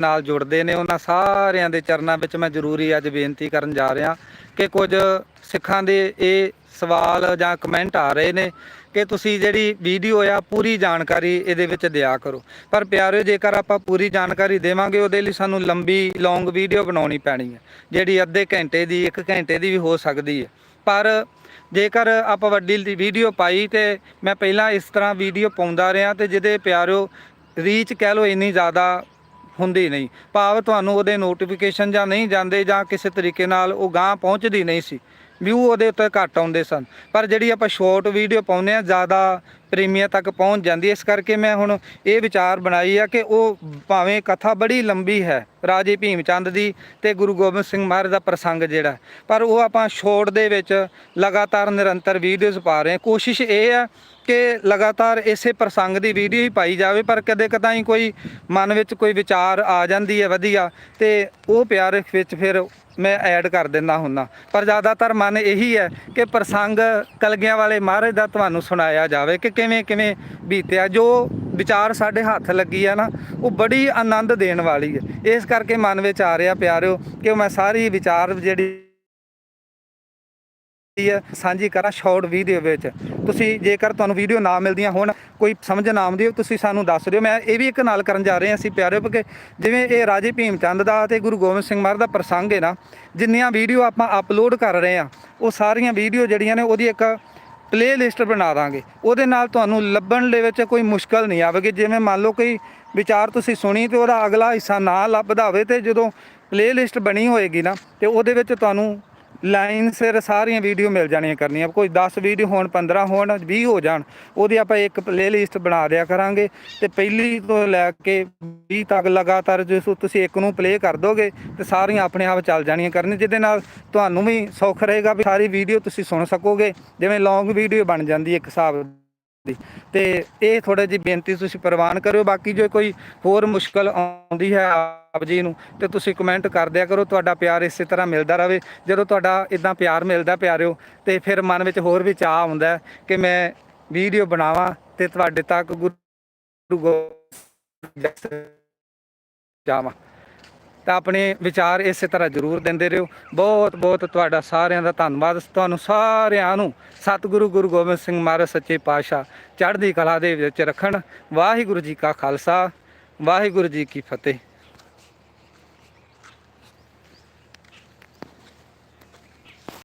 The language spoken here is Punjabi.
ਨਾਲ ਜੁੜਦੇ ਨੇ, ਉਹਨਾਂ ਸਾਰਿਆਂ ਦੇ ਚਰਨਾਂ ਵਿੱਚ ਮੈਂ ਜ਼ਰੂਰੀ ਅੱਜ ਬੇਨਤੀ ਕਰਨ ਜਾ ਰਿਹਾ ਕਿ ਕੁਝ ਸਿੱਖਾਂ ਦੇ ਇਹ ਸਵਾਲ ਜਾਂ ਕਮੈਂਟ ਆ ਰਹੇ ਨੇ ਕਿ ਤੁਸੀਂ ਜਿਹੜੀ ਵੀਡੀਓ ਆ, ਪੂਰੀ ਜਾਣਕਾਰੀ ਇਹਦੇ ਵਿੱਚ ਦਿਆ ਕਰੋ। ਪਰ ਪਿਆਰਿਓ, ਜੇਕਰ ਆਪਾਂ ਪੂਰੀ ਜਾਣਕਾਰੀ ਦੇਵਾਂਗੇ, ਉਹਦੇ ਲਈ ਸਾਨੂੰ ਲੰਬੀ ਲੌਂਗ ਵੀਡੀਓ ਬਣਾਉਣੀ ਪੈਣੀ ਹੈ, ਜਿਹੜੀ ਅੱਧੇ ਘੰਟੇ ਦੀ 1 ਘੰਟੇ ਦੀ ਵੀ ਹੋ ਸਕਦੀ ਹੈ। ਪਰ ਜੇਕਰ ਆਪਾਂ ਵੱਡੀ ਵੀਡੀਓ ਪਾਈ ਤੇ ਮੈਂ ਪਹਿਲਾਂ ਇਸ ਤਰ੍ਹਾਂ ਵੀਡੀਓ ਪਾਉਂਦਾ ਰਿਹਾ ਤੇ ਜਿਹਦੇ ਪਿਆਰਿਓ ਰੀਚ ਕਹਿ ਲਓ ਇੰਨੀ ਜ਼ਿਆਦਾ ਹੁੰਦੀ ਨਹੀਂ। ਭਾਵ ਤੁਹਾਨੂੰ ਉਹਦੇ ਨੋਟੀਫਿਕੇਸ਼ਨ ਜਾਂ ਨਹੀਂ ਜਾਂਦੇ ਜਾਂ ਕਿਸੇ ਤਰੀਕੇ ਨਾਲ ਉਹ ਗਾਂ ਪਹੁੰਚਦੀ ਨਹੀਂ ਸੀ ਵਿਊ ਉਹਦੇ ਉੱਤੇ ਘੱਟ ਆਉਂਦੇ ਸਨ। ਪਰ ਜਿਹੜੀ ਆਪਾਂ ਸ਼ਾਰਟ ਵੀਡੀਓ ਪਾਉਂਦੇ ਆ ਜ਼ਿਆਦਾ ਪ੍ਰੇਮੀਆਂ ਤੱਕ ਪਹੁੰਚ ਜਾਂਦੀ ਹੈ। ਇਸ ਕਰਕੇ ਮੈਂ ਹੁਣ ਇਹ ਵਿਚਾਰ ਬਣਾਈ ਆ ਕਿ ਉਹ ਭਾਵੇਂ ਕਥਾ ਬੜੀ ਲੰਬੀ ਹੈ, ਰਾਜੇ ਭੀਮ ਚੰਦ ਦੀ ਤੇ ਗੁਰੂ ਗੋਬਿੰਦ ਸਿੰਘ ਮਹਾਰਾਜ ਦਾ ਪ੍ਰਸੰਗ ਜਿਹੜਾ, ਪਰ ਉਹ ਆਪਾਂ ਸ਼ਾਰਟ ਦੇ ਵਿੱਚ ਲਗਾਤਾਰ ਨਿਰੰਤਰ ਵੀਡੀਓਜ਼ ਪਾ ਰਹੇ ਹਾਂ ਕੋਸ਼ਿਸ਼ ਇਹ ਆ ਕਿ ਲਗਾਤਾਰ ਇਸੇ ਪ੍ਰਸੰਗ ਦੀ ਵੀਡੀਓ ਹੀ ਪਾਈ ਜਾਵੇ, ਪਰ ਕਦੇ ਕਦਾਈ ਕੋਈ ਮਨ ਵਿੱਚ ਕੋਈ ਵਿਚਾਰ ਆ ਜਾਂਦੀ ਹੈ ਵਧੀਆ ਤੇ ਉਹ ਪਿਆਰ ਵਿੱਚ ਫਿਰ ਮੈਂ ਐਡ ਕਰ ਦਿੰਦਾ ਹੁੰਨਾ ਪਰ ਜ਼ਿਆਦਾਤਰ ਮਨ ਇਹੀ ਹੈ ਕਿ ਪ੍ਰਸੰਗ ਕਲਗਿਆਂ ਵਾਲੇ ਮਹਾਰਾਜ ਦਾ ਤੁਹਾਨੂੰ ਸੁਣਾਇਆ ਜਾਵੇ ਕਿ ਕਿਵੇਂ ਕਿਵੇਂ ਬੀਤਿਆ, ਜੋ ਵਿਚਾਰ ਸਾਡੇ ਹੱਥ ਲੱਗੀ ਆ ਨਾ, ਉਹ ਬੜੀ ਆਨੰਦ ਦੇਣ ਵਾਲੀ ਹੈ ਇਸ ਕਰਕੇ ਮਨ ਵਿੱਚ ਆ ਰਿਹਾ ਪਿਆਰਿਓ ਕਿ ਮੈਂ ਸਾਰੀ ਵਿਚਾਰ ਜਿਹੜੀ ਹੈ ਸਾਂਝੀ ਕਰਾਂ ਸ਼ਾਰਟ ਵੀਡੀਓ ਵਿੱਚ। ਤੁਸੀਂ ਜੇਕਰ ਤੁਹਾਨੂੰ ਵੀਡੀਓ ਨਾ ਮਿਲਦੀਆਂ ਹੋਣ, ਕੋਈ ਸਮਝ ਨਾ ਆਉਂਦੀ ਹੋ ਤੁਸੀਂ ਸਾਨੂੰ ਦੱਸ ਦਿਓ। ਮੈਂ ਇਹ ਵੀ ਇੱਕ ਨਾਲ ਕਰਨ ਜਾ ਰਹੇ ਹਾਂ ਅਸੀਂ ਪਿਆਰਿਓ ਕਿ ਜਿਵੇਂ ਇਹ ਰਾਜੇ ਭੀਮ ਚੰਦ ਦਾ ਤੇ ਗੁਰੂ ਗੋਬਿੰਦ ਸਿੰਘ ਮਹਾਰਾਜ ਦਾ ਪ੍ਰਸੰਗ ਹੈ ਨਾ, ਜਿੰਨੀਆਂ ਵੀਡੀਓ ਆਪਾਂ ਅਪਲੋਡ ਕਰ ਰਹੇ ਆ ਉਹ ਸਾਰੀਆਂ ਵੀਡੀਓ ਜਿਹੜੀਆਂ ਨੇ, ਉਹਦੀ ਇੱਕ ਪਲੇ ਲਿਸਟ ਬਣਾ ਦਾਂਗੇ। ਉਹਦੇ ਨਾਲ ਤੁਹਾਨੂੰ ਲੱਭਣ ਦੇ ਵਿੱਚ ਕੋਈ ਮੁਸ਼ਕਲ ਨਹੀਂ ਆਵੇਗੀ। ਜਿਵੇਂ ਮੰਨ ਲਓ ਕੋਈ ਵਿਚਾਰ ਤੁਸੀਂ ਸੁਣੀ ਤੇ ਉਹਦਾ ਅਗਲਾ ਹਿੱਸਾ ਨਾ ਲੱਭਦਾ ਹੋਵੇ ਤੇ ਜਦੋਂ ਪਲੇ ਲਿਸਟ ਬਣੀ ਹੋਏਗੀ ਨਾ, ਤੇ ਉਹਦੇ ਵਿੱਚ ਤੁਹਾਨੂੰ ਲਾਈਨ ਸਿਰ ਸਾਰੀਆਂ ਵੀਡੀਓ ਮਿਲ ਜਾਣੀਆਂ ਕਰਨੀਆਂ। ਕੋਈ 10 ਵੀਡੀਓ ਹੋਣ 15 ਹੋਣ 20 ਹੋ ਜਾਣ, ਉਹਦੀ ਆਪਾਂ ਇੱਕ ਪਲੇਲਿਸਟ ਬਣਾ ਦਿਆ ਕਰਾਂਗੇ ਤੇ ਪਹਿਲੀ ਤੋਂ ਲੈ ਕੇ 20 ਤੱਕ ਲਗਾਤਾਰ ਜੇ ਤੁਸੀਂ ਇੱਕ ਨੂੰ ਪਲੇ ਕਰ ਦੋਗੇ ਤੇ ਸਾਰੀਆਂ ਆਪਣੇ ਆਪ ਚੱਲ ਜਾਣੀਆਂ ਕਰਨੀਆਂ, ਜਿਹਦੇ ਨਾਲ ਤੁਹਾਨੂੰ ਵੀ ਸੌਖ ਰਹੇਗਾ ਵੀ ਸਾਰੀ ਵੀਡੀਓ ਤੁਸੀਂ ਸੁਣ ਸਕੋਗੇ। ਜਿਵੇਂ ਲੌਂਗ ਵੀਡੀਓ ਬਣ ਜਾਂਦੀ ਇੱਕ ਹਿਸਾਬ ਦੀ। ਤੇ ਇਹ ਥੋੜਾ ਜਿਹੀ ਬੇਨਤੀ ਤੁਸੀਂ ਪ੍ਰਵਾਨ ਕਰਿਓ, ਬਾਕੀ ਜੋ ਕੋਈ ਹੋਰ ਮੁਸ਼ਕਲ ਆਉਂਦੀ ਹੈ ਆਪ ਜੀ ਨੂੰ, ਤੇ ਤੁਸੀਂ ਕਮੈਂਟ ਕਰ ਦਿਆ ਕਰੋ, ਤੁਹਾਡਾ ਪਿਆਰ ਇਸੇ ਤਰ੍ਹਾਂ ਮਿਲਦਾ ਰਹੇ। ਜਦੋਂ ਤੁਹਾਡਾ ਇਦਾਂ ਪਿਆਰ ਮਿਲਦਾ ਪਿਆਰਿਓ, ਤੇ ਫਿਰ ਮਨ ਵਿੱਚ ਹੋਰ ਵੀ ਚਾਹ ਆਉਂਦਾ ਕਿ ਮੈਂ ਵੀਡੀਓ ਬਣਾਵਾਂ ਤੇ ਤੁਹਾਡੇ ਤੱਕ ਗੁਰੂ ਗੋਬਿੰਦ ਜਾਵਾਂ। ਤਾਂ ਆਪਣੇ ਵਿਚਾਰ ਇਸੇ ਤਰ੍ਹਾਂ ਜ਼ਰੂਰ ਦਿੰਦੇ ਰਹੋ। ਬਹੁਤ ਬਹੁਤ ਤੁਹਾਡਾ ਸਾਰਿਆਂ ਦਾ ਧੰਨਵਾਦ। ਤੁਹਾਨੂੰ ਸਾਰਿਆਂ ਨੂੰ ਸਤਿਗੁਰੂ ਗੁਰੂ ਗੋਬਿੰਦ ਸਿੰਘ ਮਹਾਰਾਜ ਸੱਚੇ ਪਾਤਸ਼ਾਹ ਚੜ੍ਹਦੀ ਕਲਾ ਦੇ ਵਿੱਚ ਰੱਖਣ। ਵਾਹਿਗੁਰੂ ਜੀ ਕਾ ਖਾਲਸਾ, ਵਾਹਿਗੁਰੂ ਜੀ ਕੀ ਫਤਿਹ।